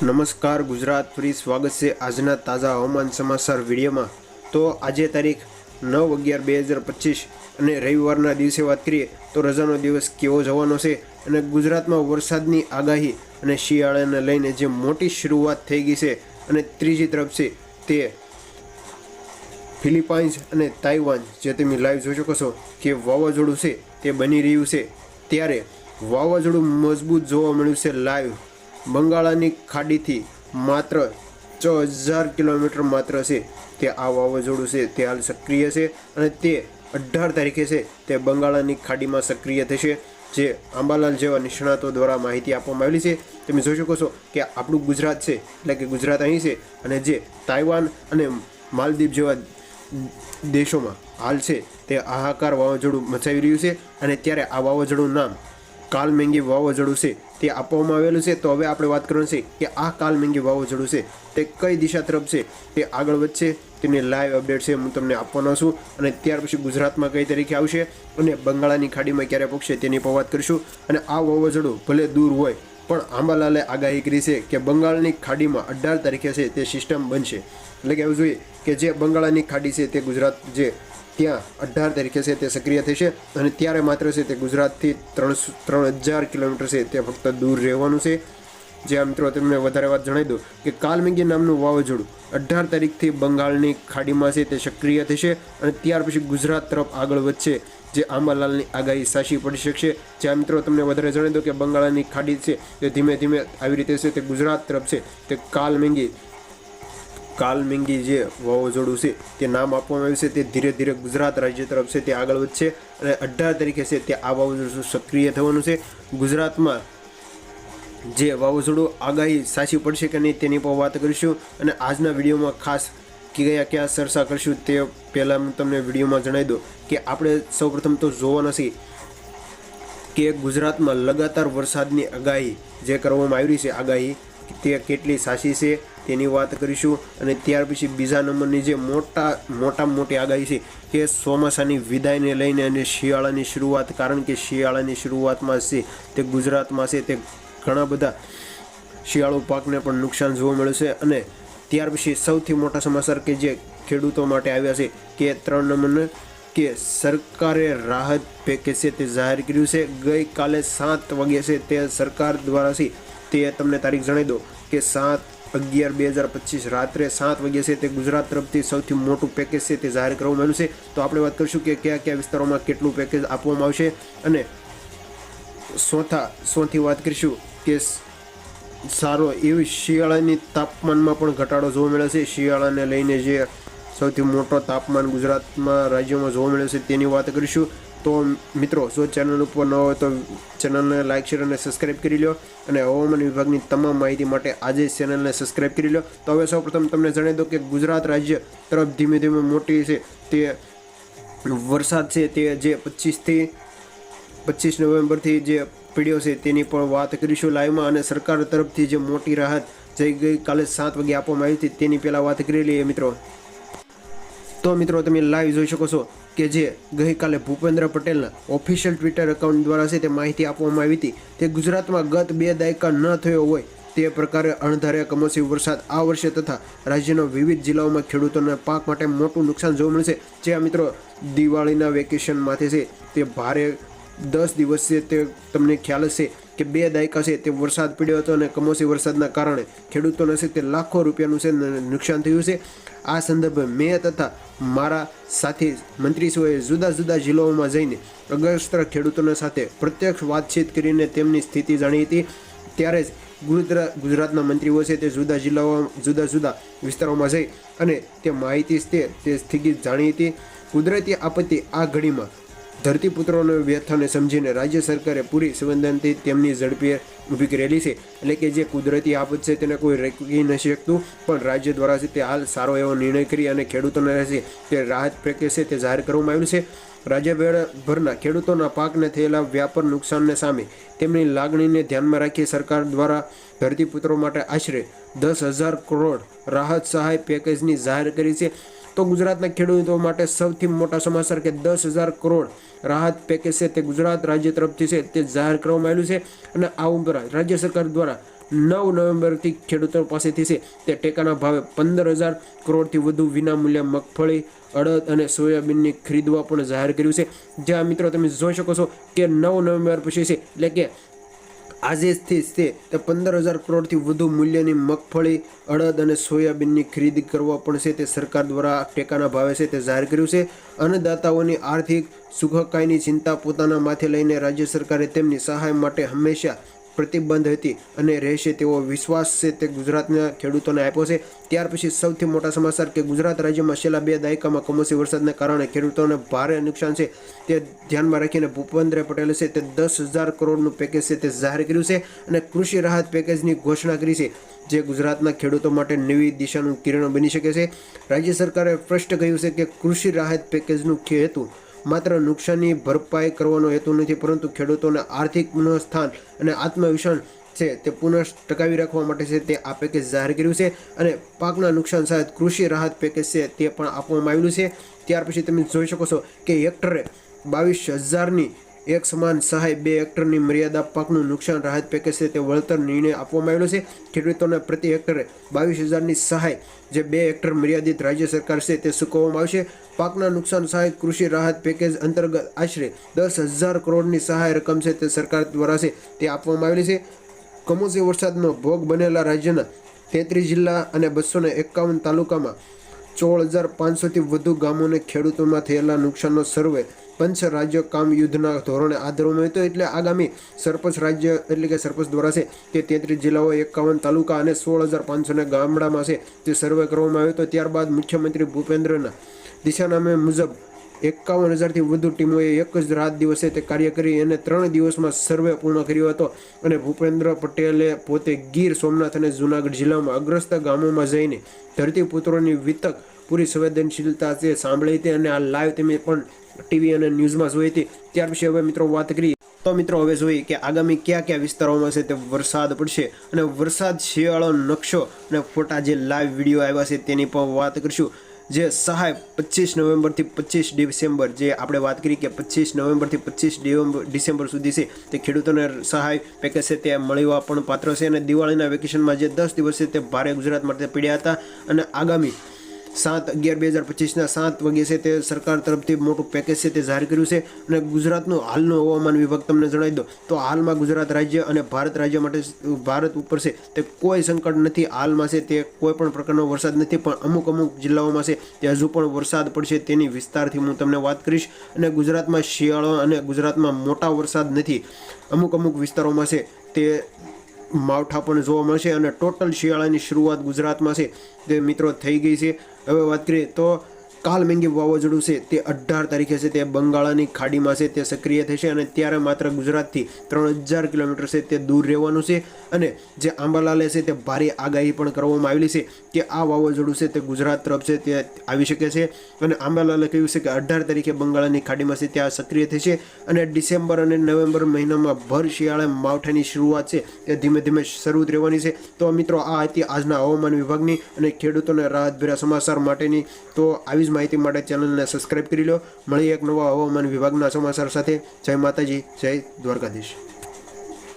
નમસ્કાર, ગુજરાત ફરી સ્વાગત છે આજના તાજા હવામાન સમાચાર વિડીયોમાં. તો આજે તારીખ નવ અગિયાર બે હજાર પચીસ અને રવિવારના દિવસે વાત કરીએ તો રજાનો દિવસ કેવો જવાનો છે અને ગુજરાતમાં વરસાદની આગાહી અને શિયાળાને લઈને જે મોટી શરૂઆત થઈ ગઈ છે અને ત્રીજી તરફ છે તે ફિલિપાઇન્સ અને તાઇવાન, જે તમે લાઈવ જોઈ શકો છો કે વાવાઝોડું છે તે બની રહ્યું છે. ત્યારે વાવાઝોડું મજબૂત જોવા મળ્યું છે લાઈવ. બંગાળાની ખાડીથી માત્ર છ હજાર કિલોમીટર માત્ર છે. તે આ વાવાઝોડું છે, તે હાલ સક્રિય છે અને તે અઢાર તારીખે છે. તે બંગાળાની ખાડીમાં સક્રિય થશે, જે આંબાલાલ જેવા નિષ્ણાતો દ્વારા માહિતી આપવામાં આવેલી છે. તમે જોઈ શકો છો કે આપણું ગુજરાત છે, એટલે કે ગુજરાત અહીં છે અને જે તાઇવાન અને માલદીવ જેવા દેશોમાં હાલ છે, તે હાહાકાર વાવાઝોડું મચાવી રહ્યું છે અને ત્યારે આ વાવાઝોડું નામ કાલમેંગી વાવાઝોડું છે. તે આપવામાં આવેલું છે. તો હવે આપણે વાત કરવાની છે કે આ કાલમેંગી વાવાઝોડું છે. તે કઈ દિશા તરફ છે? તે આગળ વધશે. તેની લાઈવ અપડેટ છે. હું તમને આપવાનો છું. અને ત્યાર પછી ગુજરાતમાં કઈ તરીકે આવશે? અને બંગાળાની ખાડીમાં ક્યારે પહોંચશે તેની પણ વાત કરીશું. અને આ વાવાઝોડું ભલે દૂર હોય, પણ આંબાલાલે આગાહી કરી છે કે બંગાળની ખાડીમાં અઢાર તારીખે છે તે સિસ્ટમ બનશે. એટલે કે એવું જોઈએ કે જે બંગાળાની ખાડી છે તે ગુજરાત જે ત્યાં અઢાર તારીખે છે, તે સક્રિય થશે અને ત્યારે માત્ર છે તે ગુજરાતથી ત્રણસો, ત્રણ હજાર કિલોમીટર છે, તે ફક્ત દૂર રહેવાનું છે. જે આ મિત્રો તમને વધારે વાત જણાવી દઉં કે કાલમેંગી નામનું વાવાઝોડું અઢાર તારીખથી બંગાળની ખાડીમાં છે, તે સક્રિય થશે અને ત્યાર પછી ગુજરાત તરફ આગળ વધશે, જે આંબાલાલની આગાહી સાચી પડી શકશે. જે આ મિત્રો તમને વધારે જણાવી દો કે બંગાળની ખાડી છે, તે ધીમે ધીમે આવી રીતે છે, તે ગુજરાત તરફ છે, તે કાલમેંગી કાલમેંગી જે વાવાઝોડું છે, તે નામ આપવામાં આવ્યું છે, તે ધીરે ધીરે ગુજરાત રાજ્ય તરફ છે, તે આગળ વધશે અને અઢાર તારીખે છે, તે આ વાવાઝોડું સક્રિય થવાનું છે. ગુજરાતમાં જે વાવાઝોડું આગાહી સાચી પડશે કે નહીં તેની પણ વાત કરીશું અને આજના વિડીયોમાં ખાસ કયા કયા ચર્ચા કરશું તે પહેલાં હું તમને વિડીયોમાં જણાવી દઉં કે આપણે સૌપ્રથમ તો જોવાના છીએ કે ગુજરાતમાં લગાતાર વરસાદની આગાહી જે કરવામાં આવી રહી છે, આગાહી તે કેટલી સાચી છે તેની વાત કરીશું. અને ત્યાર પછી બીજા નંબરની જે મોટા મોટામાં મોટી આગાહી છે કે ચોમાસાની વિદાયને લઈને અને શિયાળાની શરૂઆત, કારણ કે શિયાળાની શરૂઆતમાં છે તે ગુજરાતમાં છે તે ઘણા બધા શિયાળુ પાકને પણ નુકસાન જોવા મળે છે. અને ત્યાર પછી સૌથી મોટા સમાચાર કે જે ખેડૂતો માટે આવ્યા છે કે ત્રણ નંબરને કે સરકારે રાહત પેકેજ છે તે જાહેર કર્યું છે. ગઈકાલે સાત વાગ્યે છે તે સરકાર દ્વારા છે તે તમને તારીખ જણાવી દો કે સાત અગિયાર બે હજાર પચીસ રાત્રે સાત વાગ્યા છે તે ગુજરાત તરફથી સૌથી મોટું પેકેજ છે તે જાહેર કરવામાં આવ્યું છે. તો આપણે વાત કરીશું કે કયા કયા વિસ્તારોમાં કેટલું પેકેજ આપવામાં આવશે અને સોથા સોથી વાત કરીશું કે સારો એવી શિયાળાની તાપમાનમાં પણ ઘટાડો જોવા મળે છે. શિયાળાને લઈને જે સૌથી મોટો તાપમાન ગુજરાતમાં રાજ્યોમાં જોવા મળ્યો છે તેની વાત કરીશું. તો મિત્રો, જો ચેનલ ઉપર ન હોય તો ચેનલને લાઇક શેર અને સબસ્ક્રાઇબ કરી લો અને હવામાન વિભાગની તમામ માહિતી માટે આજે ચેનલને સબસ્ક્રાઇબ કરી લો તો હવે સૌપ્રથમ તમને જણાવી દો કે ગુજરાત રાજ્ય તરફ ધીમે ધીમે મોટી છે તે વરસાદ છે તે જે પચીસથી પચીસ નવેમ્બરથી જે પીડ્યો છે તેની પણ વાત કરીશું લાઈવમાં અને સરકાર તરફથી જે મોટી રાહત જે ગઈકાલે સાત વાગે આપવામાં આવી હતી તેની પહેલાં વાત કરી લઈએ મિત્રો. તો મિત્રો તમે લાઈવ જોઈ શકો છો કે જે ગઈકાલે ભૂપેન્દ્ર પટેલના ઓફિશિયલ ટ્વિટર એકાઉન્ટ દ્વારા છે તે માહિતી આપવામાં આવી હતી. તે ગુજરાતમાં ગત બે દાયકા ન થયો હોય તે પ્રકારે અણધાર્યા કમોસમી વરસાદ આ વર્ષે તથા રાજ્યના વિવિધ જિલ્લાઓમાં ખેડૂતોના પાક માટે મોટું નુકસાન જોવા મળશે જે આ મિત્રો દિવાળીના વેકેશનમાંથી છે તે ભારે દસ દિવસ તે તમને ખ્યાલ હશે. કે બે દાયકા છે તે વરસાદ પડ્યો હતો અને કમોસમી વરસાદના કારણે ખેડૂતોને છે તે લાખો રૂપિયાનું છે નુકસાન થયું છે. આ સંદર્ભે મેં તથા મારા સાથી મંત્રીશ્રીઓએ જુદા જુદા જિલ્લાઓમાં જઈને અગ્રસ્ત ખેડૂતોના સાથે પ્રત્યક્ષ વાતચીત કરીને તેમની સ્થિતિ જાણી હતી. ત્યારે જ ગુજરાત ગુજરાતના મંત્રીઓ છે તે જુદા જિલ્લાઓ, જુદા જુદા વિસ્તારોમાં જઈ અને તે માહિતી તે સ્થિતિ જાણી હતી. કુદરતી આપત્તિ આ ઘડીમાં ધરતીપુત્રોને વ્યથાને સમજીને રાજ્ય સરકારે પૂરી સંવેદનથી તેમની ઝડપીએ ઊભી કરેલી છે. એટલે કે જે કુદરતી આફત છે તેને કોઈ રોકી નથી શકતું. પણ રાજ્ય દ્વારા છે તે હાલ સારો એવો નિર્ણય કરી અને ખેડૂતોને રહેશે તે રાહત પેકેજ છે તે જાહેર કરવામાં આવ્યું છે. રાજ્યભરના ખેડૂતોના પાકને થયેલા વ્યાપક નુકસાનને સામે તેમની લાગણીને ધ્યાનમાં રાખી સરકાર દ્વારા ધરતીપુત્રો માટે આશરે દસ હજાર કરોડ રાહત સહાય પેકેજની જાહેર કરી છે. તો ગુજરાતના ખેડૂતો માટે સૌથી મોટા સમાચાર કે દસ હજાર કરોડ રાહત પેકેજ છે તે ગુજરાત રાજ્ય તરફથી છે, તે જાહેર કરવામાં આવેલું છે અને આ ઉપરાંત રાજ્ય સરકાર દ્વારા નવ નવેમ્બરથી ખેડૂતો પાસેથી છે તે ટેકાના ભાવે પંદર હજાર કરોડથી વધુ વિનામૂલ્યે મગફળી, અડદ અને સોયાબીનની ખરીદવા પણ જાહેર કર્યું છે. જ્યાં મિત્રો તમે જોઈ શકો છો કે નવ નવેમ્બર પછી છે, એટલે કે આજેથી તે તે પંદર હજાર કરોડથી વધુ મૂલ્યની મગફળી, અડદ અને સોયાબીનની ખરીદી કરવા પણ છે. તે સરકાર દ્વારા ટેકાના ભાવે છે. તે જાહેર કર્યું છે. અન્નદાતાઓની આર્થિક સુખકાયની ચિંતા પોતાના માથે લઈને રાજ્ય સરકારે તેમની સહાય માટે હંમેશા પ્રતિબંધ હતી અને રહેશે તેવો વિશ્વાસ છે તે ગુજરાતના ખેડૂતોને આપ્યો છે. ત્યાર પછી સૌથી મોટા સમાચાર કે ગુજરાત રાજ્યમાં છેલ્લા બે દાયકામાં કમોસમી વરસાદને કારણે ખેડૂતોને ભારે નુકસાન છે. તે ધ્યાનમાં રાખીને ભૂપેન્દ્ર પટેલે છે તે દસ હજાર કરોડનું પેકેજ છે તે જાહેર કર્યું છે અને કૃષિ રાહત પેકેજની ઘોષણા કરી છે, જે ગુજરાતના ખેડૂતો માટે નવી દિશાનું કિરણ બની શકે છે. રાજ્ય સરકારે સ્પષ્ટ કહ્યું છે કે કૃષિ રાહત પેકેજનું હેતુ માત્ર નુકસાનની ભરપાઈ કરવાનો હેતુ નથી, પરંતુ ખેડૂતોને આર્થિક પુનઃસ્થાન અને આત્મવિશ્વાસ છે તે પુનઃ ટકાવી રાખવા માટે છે તે આ પેકેજ જાહેર કર્યું છે અને પાકના નુકસાન સહિત કૃષિ રાહત પેકેજ છે તે પણ આપવામાં આવેલું છે. ત્યાર પછી તમે જોઈ શકો છો કે હેક્ટરે બાવીસ હજારની એક સમાન સહાય બે હેક્ટરની મર્યાદા પાકનું નુકસાન રાહત પેકેજ છે તે વળતર નિર્ણય આપવામાં આવેલો છે. ખેડૂતોને પ્રતિ હેક્ટરે બાવીસ હજારની સહાય જે બે હેક્ટર મર્યાદિત રાજ્ય સરકાર છે તે ચૂકવવામાં આવશે. પાકના નુકસાન સહાય કૃષિ રાહત પેકેજ અંતર્ગત આશરે દસ હજાર કરોડની સહાય રકમ છે તે સરકાર દ્વારા છે તે આપવામાં આવેલી છે. કમોસમી વરસાદનો ભોગ બનેલા રાજ્યના તેત્રીસ જિલ્લા અને બસો એકાવન તાલુકામાં સોળ હજાર પાંચસોથી વધુ ગામોને ખેડૂતોમાં થયેલા નુકસાનનો સર્વે પંચ રાજ્ય કામ યુદ્ધના ધોરણે આધારવામાં હતો. એટલે આગામી સરપંચ રાજ્ય એટલે કે સરપંચ દ્વારા છે તે તેત્રીસ જિલ્લાઓ, એકાવન તાલુકા અને સોળ હજાર પાંચસોને ગામડામાં છે તે સર્વે કરવામાં આવ્યો હતો. ત્યારબાદ મુખ્યમંત્રી ભૂપેન્દ્રના દિશાનામે મુજબ એકાવન હજારથી વધુ ટીમોએ એક જ રાત દિવસે તે કાર્ય કરી અને ત્રણ દિવસમાં સર્વે પૂર્ણ કર્યો હતો. અને ભૂપેન્દ્ર પટેલે પોતે ગીર સોમનાથ અને જૂનાગઢ જિલ્લામાં અગ્રસ્ત ગામોમાં જઈને ધરતીપુત્રોની વિતક પૂરી સંવેદનશીલતા તે સાંભળી હતી અને આ લાઈવ તમે પણ ટીવી અને ન્યૂઝમાં જોઈ હતી. ત્યાર પછી હવે મિત્રો વાત કરી તો મિત્રો હવે જોઈએ કે આગામી કયા કયા વિસ્તારોમાં છે તે વરસાદ પડશે. અને વરસાદ શિયાળો, નકશો અને ફોટા જે લાઈવ વીડિયો આવ્યા છે તેની પણ વાત કરીશું. જે સહાય પચીસ નવેમ્બરથી પચીસ ડિસેમ્બર, જે આપણે વાત કરી કે પચીસ નવેમ્બરથી પચીસ ડિસેમ્બર સુધી છે, તે ખેડૂતોને સહાય પેકેજ છે તે મળવા પણ પાત્ર છે અને દિવાળીના વેકેશનમાં જે દસ દિવસ છે તે ભારે ગુજરાત માટે પીડ્યા હતા અને આગામી સાત અગિયાર બે હજાર પચીસના સાત વાગે છે તે સરકાર તરફથી મોટું પેકેજ છે તે જાહેર કર્યું છે અને ગુજરાતનું હાલનું હવામાન વિભાગ તમને જણાવી દો તો હાલમાં ગુજરાત રાજ્ય અને ભારત રાજ્ય માટે ભારત ઉપર છે તે કોઈ સંકટ નથી. હાલમાં છે તે કોઈ પણ પ્રકારનો વરસાદ નથી, પણ અમુક અમુક જિલ્લાઓમાં છે તે હજુ પણ વરસાદ પડશે તેની વિસ્તારથી હું તમને વાત કરીશ. અને ગુજરાતમાં શિયાળો અને ગુજરાતમાં મોટા વરસાદ નથી. અમુક અમુક વિસ્તારોમાં છે તે માવઠા પણ જોવા મળશે અને ટોટલ શિયાળાની શરૂઆત ગુજરાતમાં છે તે મિત્રો થઈ ગઈ છે. હવે વાત કરીએ તો કાલમેંગી વાવાઝોડું છે, તે અઢાર તારીખે છે, તે બંગાળાની ખાડીમાં છે, તે સક્રિય થશે અને ત્યારે માત્ર ગુજરાતથી ત્રણ હજાર કિલોમીટર છે, તે દૂર રહેવાનું છે. અને જે આંબાલાલે છે, તે ભારે આગાહી પણ કરવામાં આવેલી છે કે આ વાવાઝોડું છે, તે ગુજરાત તરફ છે, તે આવી શકે છે. અને આંબાલાલે કહ્યું છે કે અઢાર તારીખે બંગાળાની ખાડીમાં છે ત્યાં સક્રિય થશે. અને ડિસેમ્બર અને નવેમ્બર મહિનામાં ભર શિયાળે માવઠાની શરૂઆત છે, તે ધીમે ધીમે શરૂ રહેવાની છે. તો મિત્રો, આ હતી આજના હવામાન વિભાગની અને ખેડૂતોને રાહતભેરા સમાચાર માટેની. તો આવી જ માહિતી માટે ચેનલને સબસ્ક્રાઇબ કરી લો. મળી એક નવા હવામાન વિભાગના સમાચાર સાથે. જય માતાજી, જય દ્વારકાધીશ.